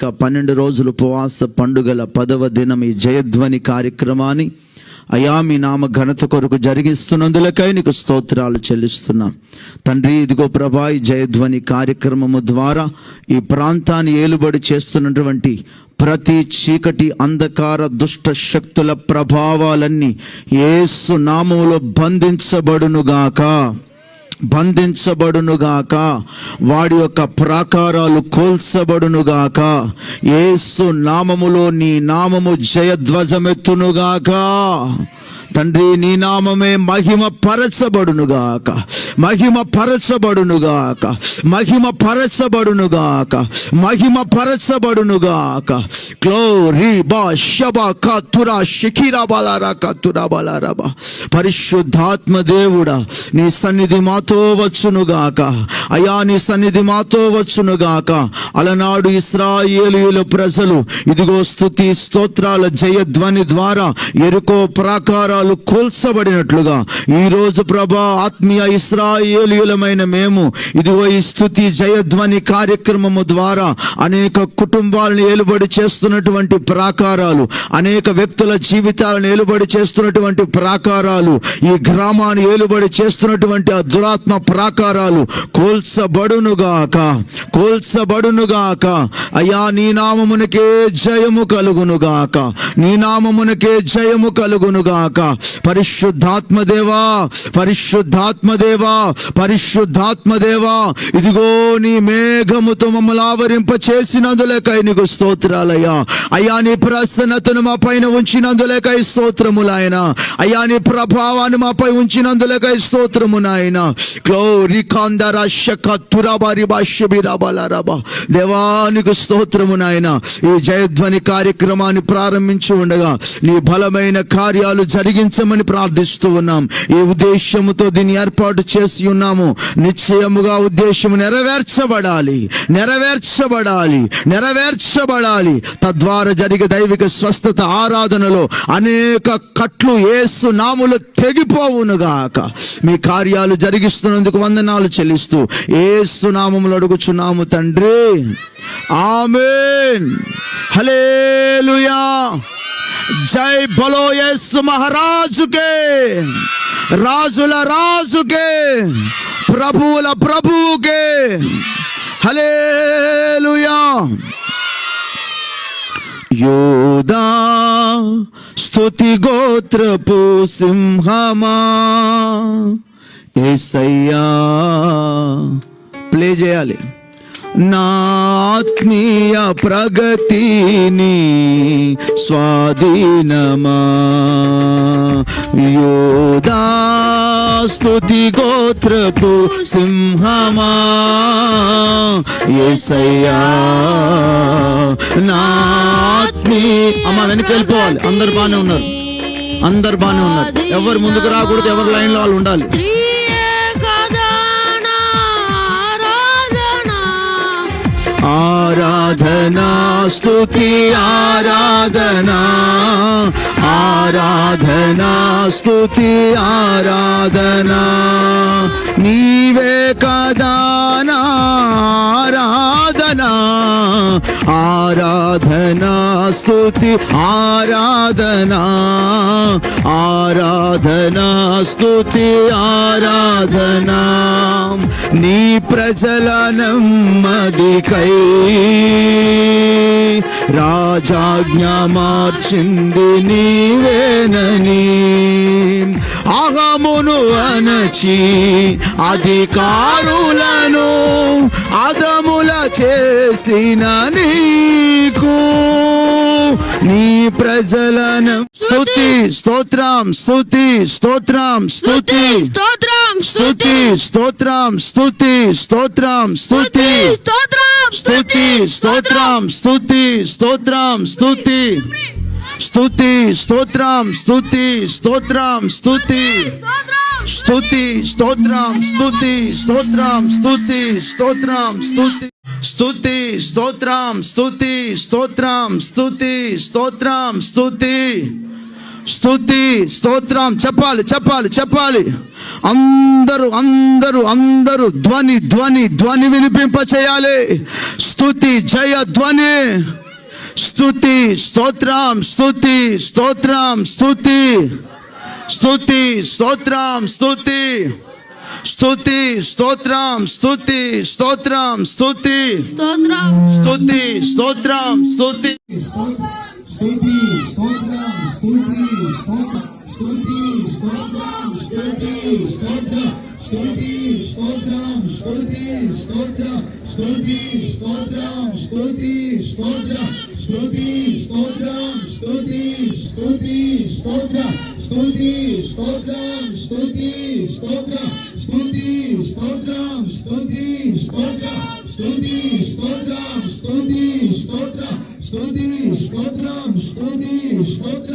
ఇక పన్నెండు రోజులు ఉపవాస పండుగల పదవ దినం ఈ జయధ్వని కార్యక్రమాన్ని అయా మీ నామ ఘనత కొరకు జరిగిస్తున్నందులకై నీకు స్తోత్రాలు చెల్లిస్తున్నాం. తండ్రి ఇదిగో ప్రభా ఈ జయధ్వని కార్యక్రమము ద్వారా ఈ ప్రాంతాన్ని ఏలుబడి చేస్తున్నటువంటి ప్రతి చీకటి అంధకార దుష్ట శక్తుల ప్రభావాలన్నీ ఏసు నామములో బంధించబడునుగాక. బంధించబడునుగాక. వాడి యొక్క ప్రాకారాలు కోల్చబడునుగాక. ఏసు నామములో నీ నామము జయధ్వజమెత్తునుగాక. తండ్రి నీ నామమే మహిమ పరచబడునుగాక. మహిమ పరచబడునుగాక. మహిమ పరచబడునుగాక. మహిమ పరచబడునుగాక. గ్లోరీ బా శబా కతురా షికిరా బలారా కతురా బలారా పరిశుద్ధాత్మ దేవుడా నీ సన్నిధి మాతో వచ్చునుగాక. అయా నీ సన్నిధి మాతో వచ్చునుగాక. అలనాడు ఇస్రాయేలీల ప్రజలు ఇదిగో స్తుతి స్తోత్రాల జయధ్వని ద్వారా ఎరుకో ప్రాకారాలు కూల్చబడినట్లుగా. ఈ రోజు ప్రభా ఆత్మీయ ఇస్రాయేలీయులమైన మేము ఇదిగో ఈ స్థుతి జయధ్వని కార్యక్రమము ద్వారా అనేక కుటుంబాలను ఏలుబడి చేస్తున్నటువంటి ప్రాకారాలు అనేక వ్యక్తుల జీవితాలను ఏలుబడి చేస్తున్నటువంటి ప్రాకారాలు ఈ గ్రామాన్ని ఏలుబడి చేస్తున్నటువంటి ఆ దురాత్మ ప్రాకారాలు కోల్చబడునుగాక కోల్చబడునుగాక. అయ్యా నీ నామమునకే జయము కలుగునుగాక నీ నామమునకే జయము కలుగునుగాక. పరిశుద్ధాత్మదేవా పరిశుద్ధాత్మదేవా పరిశుద్ధాత్మదేవా ఇదిగో నీ మేఘముతో మమ్మల్ని ఆవరింప చేసినందులేకై నీకు స్తోత్రాలయ్యా. అయ్యా నీ ప్రసన్నతను మా పైన ఉంచినందులేకై స్తోత్రములాయన అయ్యా నీ ప్రభావాన్ని మాపై ఉంచినందులేకై స్తోత్రము నాయన. గ్లోరీ కాందర శక తురాబారి బాష్యబిరాబాలారాబా దేవానికి స్తోత్రము నాయన. ఈ జయధ్వని కార్యక్రమాన్ని ప్రారంభించి ఉండగా నీ బలమైన కార్యాలు జరిగి జరిగించమని ప్రార్థిస్తూ ఉన్నాం. ఈ ఉద్దేశముతో దీన్ని ఏర్పాటు చేసి ఉన్నాము నిశ్చయముగా ఉద్దేశము నెరవేర్చబడాలి. నెరవేర్చబడాలి. నెరవేర్చబడాలి. తద్వారా జరిగే దైవిక స్వస్థత ఆరాధనలో అనేక కట్లు ఏసు నాములు తెగిపోవునుగాక మీ కార్యాలు జరిగిస్తున్నందుకు వందనాలు చెల్లిస్తూ ఏసు నామములు అడుగుచున్నాము తండ్రి. ఆమెన్. హలేలుయా జై బలో యేసు మహారాజుకే. రాజుల రాజుకే ప్రభువుల ప్రభువుకే. హలేలుయా యోదా స్తుతి గోత్రపు సింహమా. ఏసయ్యా ప్లే చేయాలి. నాత్మీయ ప్రగతిని స్వాధీనమా యోదా స్తుతి గోత్రపు సింహమా ఏసయ్యా నా ఆత్మీ అమ్మ వెనక్కి వెళ్ళిపోవాలి అందరు బాగానే ఉన్నారు. అందరు బాగానే ఉన్నారు. ఎవరు ముందుకు రాకూడదు ఎవరు లైన్లో వాళ్ళు ఉండాలి. ఆరాధనా స్తుతి ఆరాధనా ఆరాధనా స్తుతి ఆరాధనా నీవే కదా స్తుతి ఆరాధనా ఆరాధనా స్తుతి ఆరాధనా నీ ప్రజల నెమ్మదికై రాజాజ్ఞ మార్చింది నీవేనని అహమును అనచి అధికారులను అదముల చేసిన నీకు నీ ప్రజలను స్తుతి స్తోత్రం స్తుతి స్తోత్రం స్తుతి స్తోత్రం స్తుతి స్తోత్రం స్తుతి స్తోత్రం స్తుతి స్తుతి స్తోత్రం స్తుతి స్తోత్రం స్తుతి స్తుతి స్తోత్రం స్తుతి స్తోత్రం స్తుతి స్తుతి స్తోత్రం స్తుతి స్తోత్రం స్తుతి స్తోత్రం స్తుతి స్తుతి స్తోత్రం స్థుతి స్తోత్రం స్థుతి స్తోత్రం స్థుతి స్తుతి స్తోత్రం చెప్పాలి చెప్పాలి చెప్పాలి. అందరూ అందరూ అందరూ ధ్వని ధ్వని ధ్వని వినిపింప చేయాలి స్థుతి జయ ధ్వని. స్తుతి స్తోత్రం స్థుతి స్తోత్రం స్థుతి స్తుతి స్తోత్రం స్థుతి స్తుతి స్తోత్రం స్తుతి స్తోత్రం స్తుతి స్తోత్రం స్తుతి స్తోత్రం స్తుతి స్తుతి స్తోత్రం స్తుతి స్తుతి స్తోత్రం స్తుతి స్తోత్రం స్తుతి స్తోత్రం స్తుతి స్తోత్రం స్తుతి స్తోత్రం స్తుతి స్తోత్రం స్తుతి స్తోత్రం స్తుతి స్తుతి స్తోత్రం స్తుతి స్తోత్రం స్తుతి స్తోత్రం Στοντιέ, σπατρά, στοντιέ, σπατρά. Στοντιέ, σπατρά, στοντιέ, σπατρά. Στοντιέ, σπατρά, στοντιέ, σπατρά.